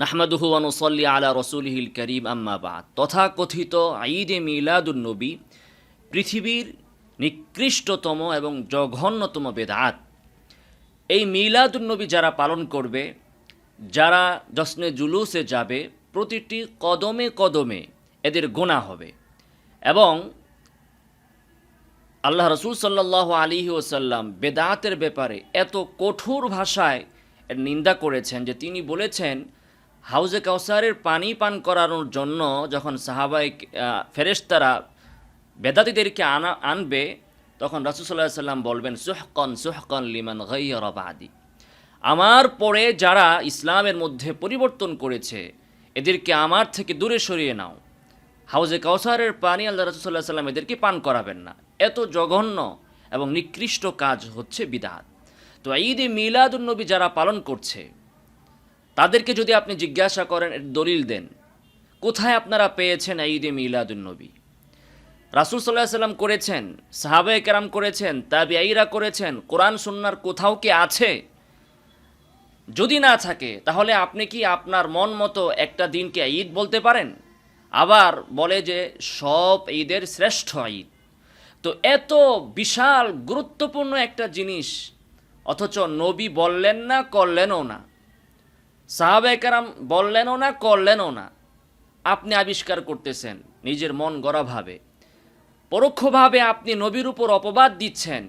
নাহমাদুহু অনুসল্লি আলা রসুলহিল করিম আম্মাবাদ তথাকথিত ঈদে মিলাদুন্নবী পৃথিবীর নিকৃষ্টতম এবং জঘন্যতম বেদাত। এই মিলাদুন্নবী যারা পালন করবে, যারা জশ্নে জুলুসে যাবে, প্রতিটি কদমে কদমে এদের গোনা হবে। এবং আল্লাহ রসুল সাল্লাহ আলী ওসাল্লাম বেদাতের ব্যাপারে এত কঠোর ভাষায় নিন্দা করেছেন যে তিনি বলেছেন হাউজে কাউসারের পানি পান করানোর জন্য যখন সাহাবাই ফেরেশতারা বেদাতিদেরকে আনা, আনবে, তখন রাসুসাল্লাহ সাল্লাম বলবেন, সুহকন সুহকন লিমান গাইয়ারবাদি আমার পরে যারা ইসলামের মধ্যে পরিবর্তন করেছে, এদেরকে আমার থেকে দূরে সরিয়ে নাও। হাউজে কাউসারের পানি আল্লাহ রসুল্লাহ সাল্লাম এদেরকে পান করাবেন না। এত জঘন্য এবং নিকৃষ্ট কাজ হচ্ছে বিদাত। তো ঈদে মিলাদুন্নবী যারা পালন করছে তাদেরকে যদি আপনি জিজ্ঞাসা করেন দলিল দেন। কোথায় আপনারা পেয়েছেন ঈদে মিলাদুন্নবী রাসুল সাল্লাহ সাল্লাম করেছেন সাহাবে কেরাম করেছেন তাবিআইরা করেছেন, কোরআন, সুন্নার কোথাও কি আছে? যদি না থাকে, তাহলে আপনি কি আপনার মন মতো একটা দিনকে ঈদ বলতে পারেন? আবার বলে যে, সব ঈদের শ্রেষ্ঠ ঈদ। তো এত বিশাল, গুরুত্বপূর্ণ একটা জিনিস, অথচ নবী বললেন না, করলেনও না। সাহাবেকারাম বললেনও না, করলেনও না। আপনি আবিষ্কার করতেছেন, নিজের মন গড়াভাবে পরোক্ষভাবে আপনি নবীর উপর অপবাদ দিচ্ছেন।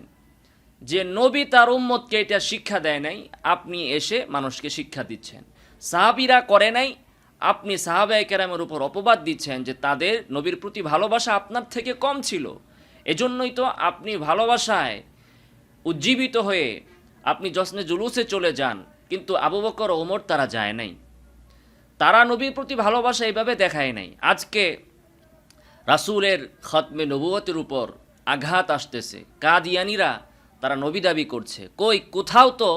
যে নবী তার উম্মতকে এটা শিক্ষা দেয় নাই, আপনি এসে মানুষকে শিক্ষা দিচ্ছেন। সাহাবিরা করে নাই, আপনি সাহাবায় কেরামের উপর অপবাদ দিচ্ছেন যে তাদের নবীর প্রতি ভালোবাসা আপনার থেকে কম ছিল। এজন্যই তো আপনি ভালোবাসায় উজ্জীবিত হয়ে আপনি যশ্নে জুলুসে চলে যান। কিন্তু আবু বকর ওমর তারা যায় নাই। তারা নবীর প্রতি ভালোবাসা এইভাবে দেখায় নাই। আজকে রাসুলের খতমে নবুয়তের উপর আঘাত আসতেছে। কাদিয়ানিরা তারা নবী দাবি করছে। কই, কোথাও তো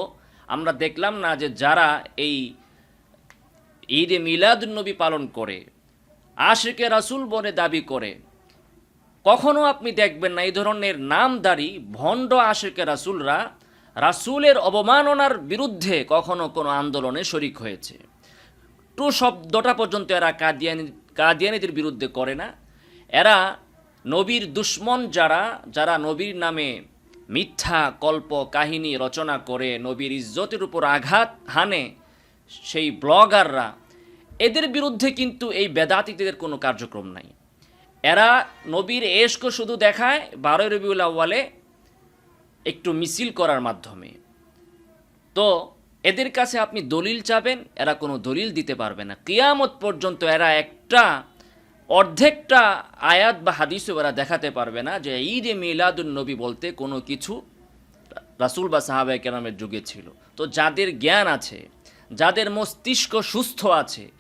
আমরা দেখলাম না যে যারা এই ঈদে মিলাদুন্নবী পালন করে আশেকে রাসুল বলে দাবি করে। কখনো আপনি দেখবেন না এই ধরনের নামদারি ভণ্ড আশেকে রাসুলরা রাসুলের অবমাননার বিরুদ্ধে কখনো কোনো আন্দোলনে শরিক হয়েছে। টু শব্দটা পর্যন্ত এরা কাদিয়ানি, কাদিয়ানিদের বিরুদ্ধে করে না। এরা নবীর দুশ্মন যারা যারা নবীর নামে মিথ্যা কল্প, কাহিনী রচনা করে নবীর ইজ্জতের উপর আঘাত হানে সেই ব্লগাররা, এদের বিরুদ্ধে কিন্তু এই বেদাতিদের কোনো কার্যক্রম নাই। এরা নবীর এশক শুধু দেখায়, বারোই রবিউল আউ্বালে একটু মিছিল করার মাধ্যমে। তো, এদের কাছে আপনি দলিল চাবেন, এরা কোনো দলিল দিতে পারবে না। কিয়ামত পর্যন্ত এরা একটা, অর্ধেকটা আয়াত বা হাদিসও এরা দেখাতে পারবে না যে ঈদ এ মিলাদুল নবী বলতে কোনো কিছু রাসুল বা সাহাবাই কেরামের যুগে ছিল। তো যাদের জ্ঞান আছে, যাদের মস্তিষ্ক সুস্থ আছে,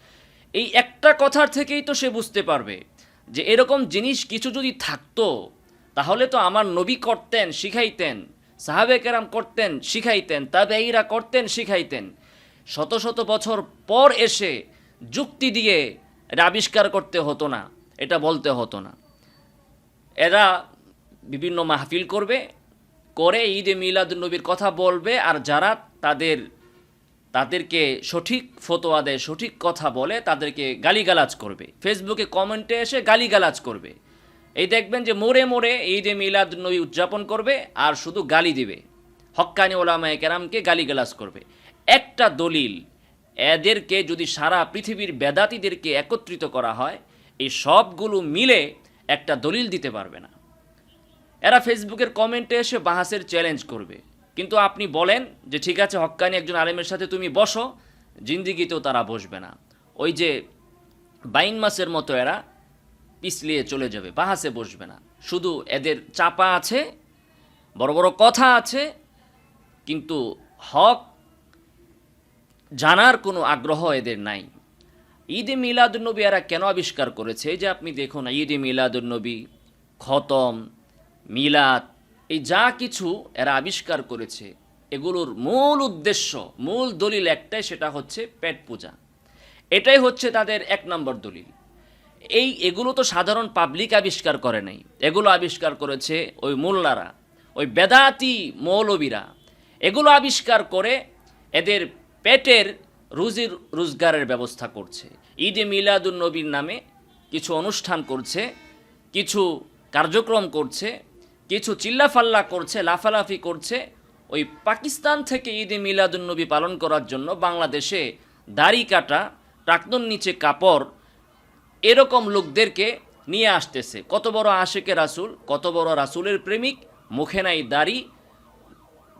এই একটা কথার থেকেই তো সে বুঝতে পারবে যে এরকম জিনিস কিছু যদি থাকতো তাহলে তো আমার নবী করতেন, শিখাইতেন, সাহাবে কেরাম করতেন, শিখাইতেন তাবেইরা করতেন, শিখাইতেন। শত শত বছর পর এসে যুক্তি দিয়ে আবিষ্কার করতে হতো না, এটা বলতে হতো না। এরা বিভিন্ন মাহফিল করবে, করে ঈদে মিলাদ মিলাদুন্নবীর কথা বলবে আর যারা তাদের, তাদেরকে সঠিক ফতোয়া দেয়, সঠিক কথা বলে তাদেরকে গালিগালাজ করবে। ফেসবুকে কমেন্টে এসে গালিগালাজ করবে। এই দেখবেন যে মোড়ে মোড়ে ঈদে মিলাদুন্নবী উদযাপন করবে আর শুধু গালি দিবে। হক্কানি ওলামায় কেরামকে গালিগালাজ করবে। একটা দলিল, এদেরকে যদি সারা পৃথিবীর বেদাতিদেরকে একত্রিত করা হয়, এই সবগুলো মিলে একটা দলিল দিতে পারবে না। এরা ফেসবুকের কমেন্টে এসে বাহাসের চ্যালেঞ্জ করবে। কিন্তু আপনি বলেন যে, ঠিক আছে, হক্কানি একজন আলেমের সাথে তুমি বসো, জিন্দিগিতেও তারা বসবে না। ওই যে বাইন মাসের মতো এরা পিছলিয়ে চলে যাবে বাহাসে বসবে না। শুধু এদের চাপা আছে, বড় বড় কথা আছে, কিন্তু হক জানার কোনো আগ্রহ এদের নাই। ঈদে মিলাদুন্নবী এরা কেন আবিষ্কার করেছে? যে আপনি দেখুন, ঈদে মিলাদুন্নবী, খতম, মিলাদ, এই যা কিছু এরা আবিষ্কার করেছে, এগুলোর মূল উদ্দেশ্য, মূল দলিল একটাই, সেটা হচ্ছে পেট পূজা। এটাই হচ্ছে তাদের এক নম্বর দলিল। এই এগুলো তো সাধারণ পাবলিক আবিষ্কার করে নাই। এগুলো আবিষ্কার করেছে ওই মোল্লারা, ওই বেদাতি মৌলবীরা। এগুলো আবিষ্কার করে এদের পেটের রুজির রোজগারের ব্যবস্থা করছে। ঈদে মিলাদুন নবীর নামে কিছু অনুষ্ঠান করছে, কিছু কার্যক্রম করছে, কিছু চিল্লাফাল্লা করছে, লাফালাফি করছে। ওই পাকিস্তান থেকে ঈদে মিলাদুন নবী পালন করার জন্য বাংলাদেশে দাড়ি কাটা টাকনুর নিচে কাপড় এরকম লোকদেরকে নিয়ে আসতেছে। কত বড় আশেকে রাসুল, কত বড় রাসুলের প্রেমিক, মুখে নাই দাড়ি,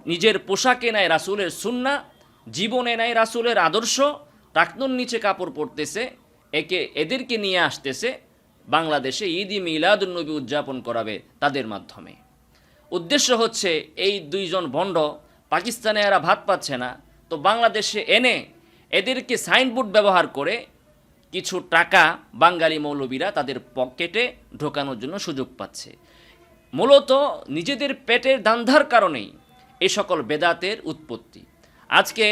নিজের পোশাকে নাই রাসুলের সুন্না, জীবনে নাই রাসুলের আদর্শ, টাকনুর নিচে কাপড় পরতেছে, একে এদেরকে নিয়ে আসতেছে, বাংলাদেশে ঈদ ই মিলাদুন্নবী উদযাপন করাবে তাদের মাধ্যমে। উদ্দেশ্য হচ্ছে এই দুইজন ভণ্ড, পাকিস্তানে এরা ভাত পাচ্ছে না, তো বাংলাদেশে এনে এদেরকে সাইনবোর্ড ব্যবহার করে কিছু টাকা বাঙালি মৌলবীরা তাদের পকেটে ঢোকানোর জন্য সুযোগ পাচ্ছে। মূলত নিজেদের পেটের দান্ধার কারণেই এ সকল বেদাতের উৎপত্তি। আজকে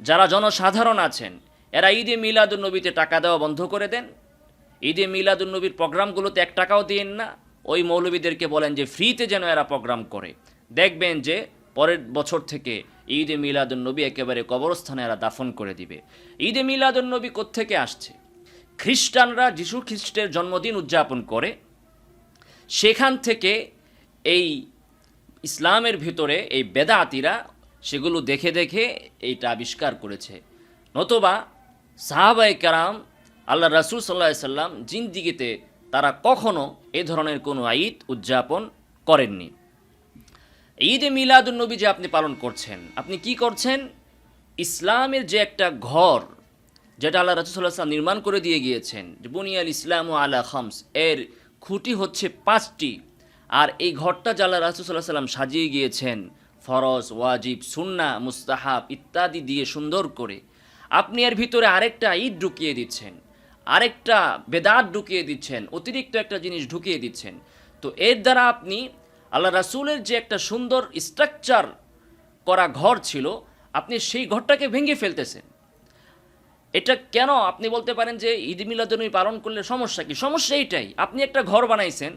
যারা জনসাধারণ আছেন, এরা ঈদে মিলাদুন্নবীতে টাকা দেওয়া বন্ধ করে দেন। ঈদে মিলাদুন্নবীর প্রোগ্রামগুলোতে এক টাকাও দিন না। ওই মৌলবীদেরকে বলেন যে, ফ্রিতে যেন এরা প্রোগ্রাম করে। দেখবেন যে পরের বছর থেকে ঈদে মিলাদুন্নবী একেবারে কবরস্থানে এরা দাফন করে দিবে। ঈদে মিলাদুন্নবী কোত্থেকে আসছে? খ্রিস্টানরা যিশু খ্রিস্টের জন্মদিন উদযাপন করে। সেখান থেকে এই ইসলামের ভিতরে এই বেদাতিরা সেগুলো দেখে দেখে এইটা আবিষ্কার করেছে। নতুবা সাহাবাই কারাম আল্লাহ রাসুল সাল্লাহ সাল্লাম জিন্দিগিতে তারা কখনো এ ধরনের কোনো ঈদ উদযাপন করেননি। ঈদে মিলাদুন্নবী যে আপনি পালন করছেন, আপনি কি করছেন? ইসলামের যে একটা ঘর, যেটা আল্লাহ রাসুল্লাহ সাল্লাম নির্মাণ করে দিয়ে গিয়েছেন, যে বুনিয়াল ইসলাম ও আলা খামস, এর খুঁটি হচ্ছে পাঁচটি। আর এই ঘরটা যে আল্লাহ রাসুল্লাহ সাল্লাম সাজিয়ে গিয়েছেন, ফরজ, ওয়াজিব সুন্না মুস্তাহাব ইত্যাদি দিয়ে সুন্দর করে, আপনি এর ভিতরে আরেকটা ঈদ ঢুকিয়ে দিচ্ছেন, আরেকটা বেদাত ঢুকিয়ে দিচ্ছেন, অতিরিক্ত একটা জিনিস ঢুকিয়ে দিচ্ছেন। তো এর দ্বারা আপনি আল্লাহ রাসুলের যে একটা সুন্দর স্ট্রাকচার করা ঘর ছিল, আপনি সেই ঘরটাকে ভেঙে ফেলতেছেন। এটা কেন আপনি বলতে পারেন যে ঈদ মিলাদুনবী পালন করলে সমস্যা কি? সমস্যা এইটাই, আপনি একটা ঘর বানাইছেন,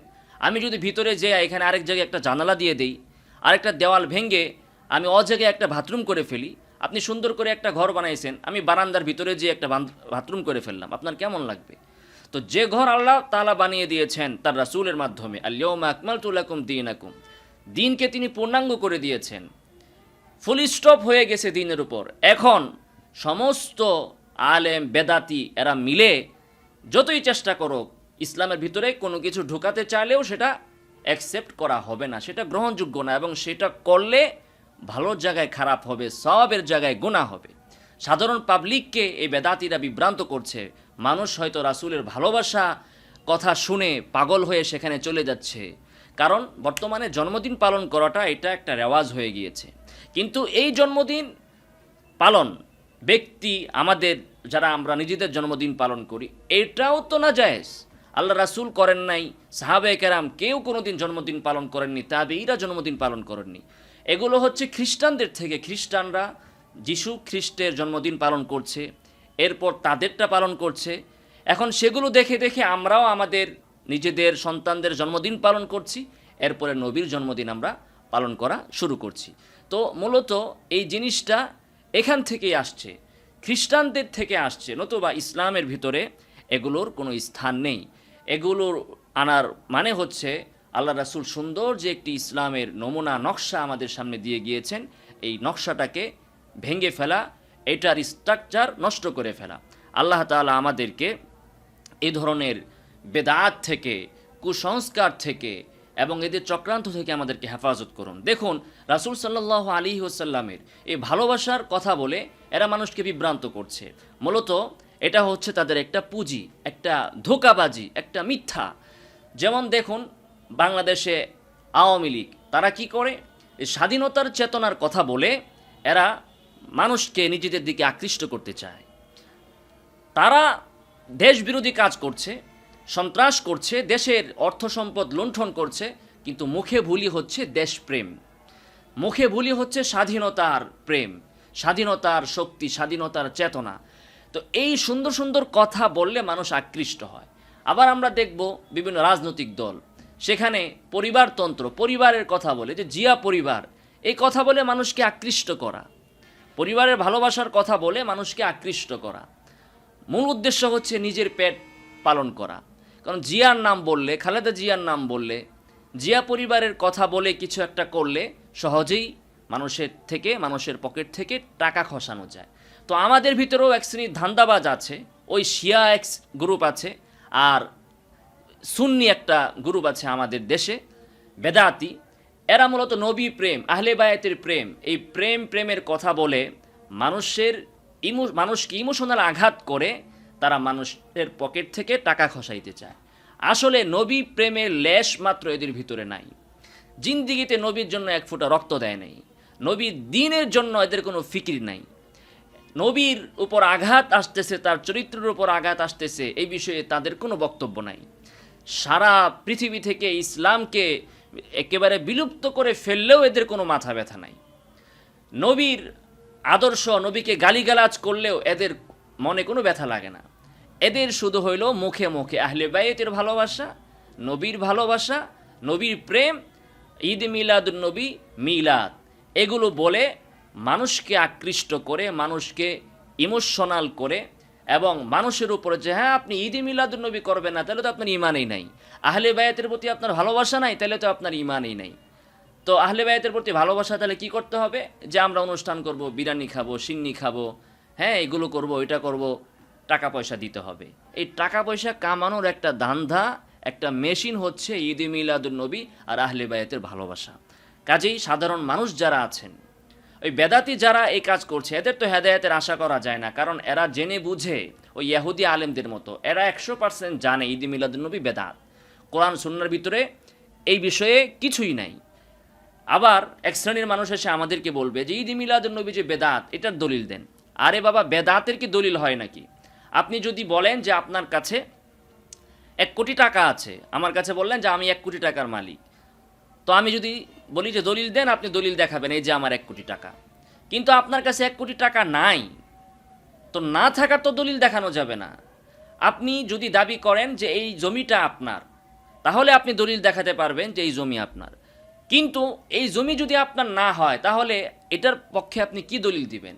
আমি যদি ভিতরে যে এখানে আরেক জায়গায় একটা জানালা দিয়ে দেই, আরেকটা দেওয়াল ভেঙে আমি অ জায়গায় একটা বাথরুম করে ফেলি, আপনি সুন্দর করে একটা ঘর বানাইছেন, আমি বারান্দার ভিতরে যে একটা বাথরুম করে ফেললাম, আপনার কেমন লাগবে? তো যে ঘর আল্লাহ তালা বানিয়ে দিয়েছেন তার রাসুলের মাধ্যমে আল্লিয়ম আকমাল তুলাকুম দিন আকুম দিনকে তিনি পূর্ণাঙ্গ করে দিয়েছেন। ফুল স্টপ হয়ে গেছে দিনের উপর। এখন সমস্ত আলেম, বেদাতি এরা মিলে যতই চেষ্টা করো ইসলামের ভিতরে কোনো কিছু ঢুকাতে চাইলেও সেটা অ্যাকসেপ্ট করা হবে না। সেটা গ্রহণযোগ্য না এবং সেটা করলে ভালো জায়গায় খারাপ হবে, সবের জায়গায় গোনা হবে। সাধারণ পাবলিককে এই বেদাতিরা বিভ্রান্ত করছে। মানুষ হয়তো রাসুলের ভালোবাসা কথা শুনে পাগল হয়ে সেখানে চলে যাচ্ছে। কারণ বর্তমানে জন্মদিন পালন করাটা এটা একটা রেওয়াজ হয়ে গিয়েছে। কিন্তু এই জন্মদিন পালন ব্যক্তি, আমাদের যারা আমরা নিজেদের জন্মদিন পালন করি, এটাও তো না জায়েজ আল্লাহ রাসুল করেন নাই সাহাবে কেরাম কেউ কোনোদিন জন্মদিন পালন করেননি তাবেইরা জন্মদিন পালন করেননি। এগুলো হচ্ছে খ্রিস্টানদের থেকে, খ্রিস্টানরা যিশু খ্রিস্টের জন্মদিন পালন করছে। এরপর তাদেরটা পালন করছে। এখন সেগুলো দেখে দেখে আমরাও আমাদের নিজেদের সন্তানদের জন্মদিন পালন করছি। এরপরে নবীর জন্মদিন আমরা পালন করা শুরু করছি। তো মূলত এই জিনিসটা এখান থেকেই আসছে। খ্রিস্টানদের থেকে আসছে। নতুবা ইসলামের ভিতরে এগুলোর কোনো স্থান নেই। এগুলোর আনার মানে হচ্ছে আল্লাহ রাসুল সুন্দর যে একটি ইসলামের নমুনা, নকশা আমাদের সামনে দিয়ে গিয়েছেন। এই নকশাটাকে ভেঙে ফেলা এটার স্ট্রাকচার নষ্ট করে ফেলা। আল্লাহ তাআলা আমাদেরকে এই ধরনের বেদাত থেকে, কুসংস্কার থেকে এবং এদের চক্রান্ত থেকে আমাদেরকে হেফাজত করুন। দেখুন, রাসুল সাল্লাহ আলী ওসাল্লামের এই ভালোবাসার কথা বলে এরা মানুষকে বিভ্রান্ত করছে। মূলত এটা হচ্ছে তাদের একটা পুঁজি, একটা ধোকাবাজি, একটা মিথ্যা। যেমন দেখুন, বাংলাদেশে আওয়ামী লীগ, তারা কি করে? স্বাধীনতার চেতনার কথা বলে এরা মানুষকে নিজেদের দিকে আকৃষ্ট করতে চায়। তারা দেশ বিরোধী কাজ করছে, সন্ত্রাস করছে, দেশের অর্থ সম্পদ লুণ্ঠন করছে, কিন্তু মুখে ভুলি হচ্ছে দেশপ্রেম। মুখে ভুলি হচ্ছে স্বাধীনতার প্রেম, স্বাধীনতার শক্তি, স্বাধীনতার চেতনা। তো এই সুন্দর সুন্দর কথা বললে মানুষ আকৃষ্ট হয়। আবার আমরা দেখব বিভিন্ন রাজনৈতিক দল। সেখানে পরিবারতন্ত্র, পরিবারের কথা বলে যে জিয়া পরিবার, এই কথা বলে মানুষকে আকৃষ্ট করা। পরিবারের ভালোবাসার কথা বলে মানুষকে আকৃষ্ট করা। মূল উদ্দেশ্য হচ্ছে নিজের পেট পালন করা। কারণ জিয়ার নাম বললে, খালেদা জিয়ার নাম বললে, জিয়া পরিবারের কথা বলে কিছু একটা করলে সহজেই মানুষের থেকে, মানুষের পকেট থেকে টাকা খসানো যায়। তো আমাদের ভিতরেও এক শ্রেণির ধান্দাবাজ আছে, ওই শিয়া এক্স গ্রুপ আছে, আর সুন্নি একটা গ্রুপ আছে আমাদের দেশে, বেদাতি। এরা মূলত নবী প্রেম, আহলে বায়াতের প্রেম। এই প্রেম প্রেমের কথা বলে মানুষের ইমো, মানুষকে ইমোশনাল আঘাত করে তারা মানুষের পকেট থেকে টাকা খসাইতে চায়। আসলে নবী প্রেমের লেশ মাত্র এদের ভিতরে নাই। জিন্দিগিতে নবীর জন্য এক ফোঁটা রক্ত দেয় নাই। নবীর দিনের জন্য এদের কোনো ফিকির নাই। নবীর উপর আঘাত আসতেছে, তার চরিত্রের উপর আঘাত আসতেছে, এই বিষয়ে তাদের কোনো বক্তব্য নাই। সারা পৃথিবী থেকে ইসলামকে একেবারে বিলুপ্ত করে ফেললেও এদের কোনো মাথা ব্যথা নাই। নবীর আদর্শ, নবীকে গালিগালাজ করলেও এদের মনে কোনো ব্যথা লাগে না। এদের শুধু হইল মুখে মুখে আহলে বাইতের ভালোবাসা, নবীর ভালোবাসা, নবীর প্রেম, ঈদ মিলাদ নবী, মিলাদ। এগুলো বলে মানুষকে আকৃষ্ট করে, মানুষকে ইমোশনাল করে এবং মানুষের উপরে যে হ্যাঁ আপনি ঈদ মিলাদ নবী করবেন না, তাহলে তো আপনার ইমানই নাই। আহলে বায়াতের প্রতি আপনার ভালোবাসা নাই, তাহলে তো আপনার ইমানই নাই। তো আহলে বায়াতের প্রতি ভালোবাসা তাহলে কি করতে হবে? যে, আমরা অনুষ্ঠান করব, বিরিয়ানি খাব, সিন্নি খাব হ্যাঁ এগুলো করব এটা করব টাকা পয়সা দিতে হবে। এই টাকা পয়সা কামানোর একটা ধান্ধা, একটা মেশিন হচ্ছে ঈদ মিলাদুল নবী আর আহলে বায়াতের ভালোবাসা। কাজেই সাধারণ মানুষ যারা আছেন ওই বেদাতি যারা এই কাজ করছে, এদের তো হেদায়েতের আশা করা যায় না, কারণ এরা জেনে বুঝে ওই ইয়াহুদি আলেমদের মতো। এরা একশো পার্সেন্ট জানে ঈদ মিলাদুলনবী বেদাত। কোরআন সুন্নার ভিতরে এই বিষয়ে কিছুই নাই। আবার এক শ্রেণির মানুষ এসে আমাদেরকে বলবে যে ঈদ মিলাদুলনবী যে বেদাত, এটার দলিল দেন। আরে বাবা, বেদাতের কি দলিল হয় নাকি? আপনি যদি বলেন যে আপনার কাছে এক কোটি টাকা আছে, আমার কাছে বললেন যে আমি এক কোটি টাকার মালিক। তো আমি যদি বলি যে দলিল দেন, আপনি দলিল দেখাবেন, এই যে আমার এক কোটি টাকা। কিন্তু আপনার কাছে এক কোটি টাকা নাই, তো না থাকার তো দলিল দেখানো যাবে না। আপনি যদি দাবি করেন যে এই জমিটা আপনার, তাহলে আপনি দলিল দেখাতে পারবেন যে এই জমি আপনার। কিন্তু এই জমি যদি আপনার না হয়, তাহলে এটার পক্ষে আপনি কি দলিল দিবেন?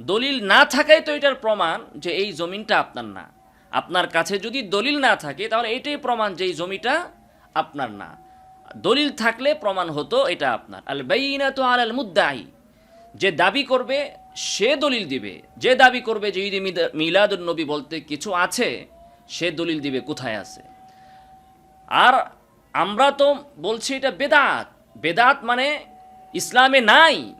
দলিল না থাকাই তো এটার প্রমাণ যে এই জমিনটা আপনার না। আপনার কাছে যদি দলিল না থাকে, তাহলে এটাই প্রমাণ যে এই জমিটা আপনার না। দলিল থাকলে প্রমাণ হতো এটা আপনার। আল বাইনা তো আল মুদ্দাই যে দাবি করবে, সে দলিল দিবে। যে দাবি করবে যে ঈদ মিলাদুল নবী বলতে কিছু আছে, সে দলিল দিবে কোথায় আছে। আর আমরা তো বলছি এটা বেদাত। বেদাত মানে ইসলামে নাই।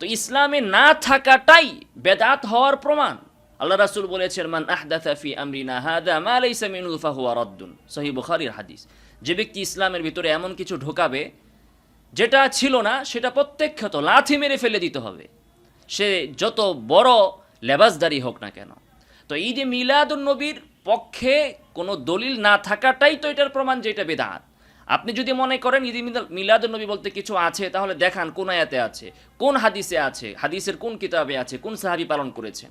তো ইসলামে না থাকাটাই বেদাত হওয়ার প্রমাণ। আল্লাহ রাসুল বলেছেন, মান আহদাথা ফি আমরিনা হাদা মা লাইসা মিনহু ফাহুয়া রাদ্দুন। সহিহ বুখারীর হাদিস। যে ব্যক্তি ইসলামের ভিতরে এমন কিছু ঢোকাবে, যেটা ছিল না, সেটা প্রত্যক্ষত লাথি মেরে ফেলে দিতে হবে। সে যত বড় লেবাসদারি হোক না কেন। তো ঈদে মিলাদুন নবীর পক্ষে কোনো দলিল না থাকাটাই তো এটার প্রমাণ যে এটা বেদাত। আপনি যদি মনে করেন ঈদ মিলাদুন নবী বলতে কিছু আছে, তাহলে দেখান কোন আয়াতে আছে, কোন হাদিসে আছে, হাদিসের কোন কিতাবে আছে, কোন সাহাবি পালন করেছেন।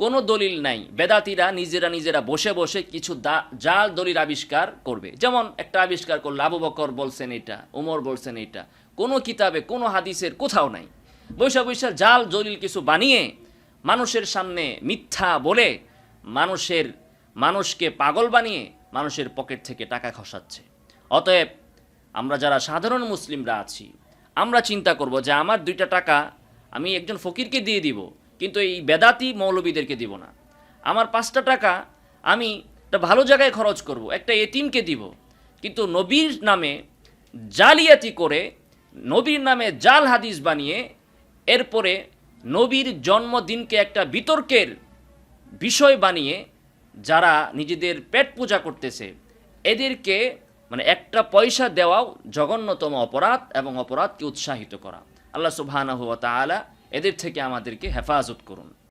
কোনো দলিল নাই। বেদাতিরা নিজেরা নিজেরা বসে বসে কিছু জাল দলিল আবিষ্কার করবে। যেমন একটা আবিষ্কার করল, আবু বকর বলছেন এটা, উমর বলছেন এটা। কোনো কিতাবে, কোনো হাদিসের কোথাও নাই। বৈশা বৈশা জাল দলিল কিছু বানিয়ে মানুষের সামনে মিথ্যা বলে মানুষের, মানুষকে পাগল বানিয়ে মানুষের পকেট থেকে টাকা খসাচ্ছে। অতএব আমরা যারা সাধারণ মুসলিমরা আছি, আমরা চিন্তা করব যে আমার দুইটা টাকা আমি একজন ফকিরকে দিয়ে দিব কিন্তু এই বেদাতি মৌলবীদেরকে দিব না। আমার পাঁচটা টাকা আমি একটা ভালো জায়গায় খরচ করব, একটা এতিমকে দিব। কিন্তু নবীর নামে জালিয়াতি করে, নবীর নামে জাল হাদিস বানিয়ে, এরপরে নবীর জন্মদিনকে একটা বিতর্কের বিষয় বানিয়ে, যারা নিজেদের পেট পূজা করতেছে, এদেরকে মানে একটা পয়সা দেওয়াও জঘন্যতম অপরাধ এবং অপরাধকে উৎসাহিত করা। আল্লাহ সুবহানাহু ওয়া তাআলা এদের থেকে আমাদেরকে হেফাজত করুন।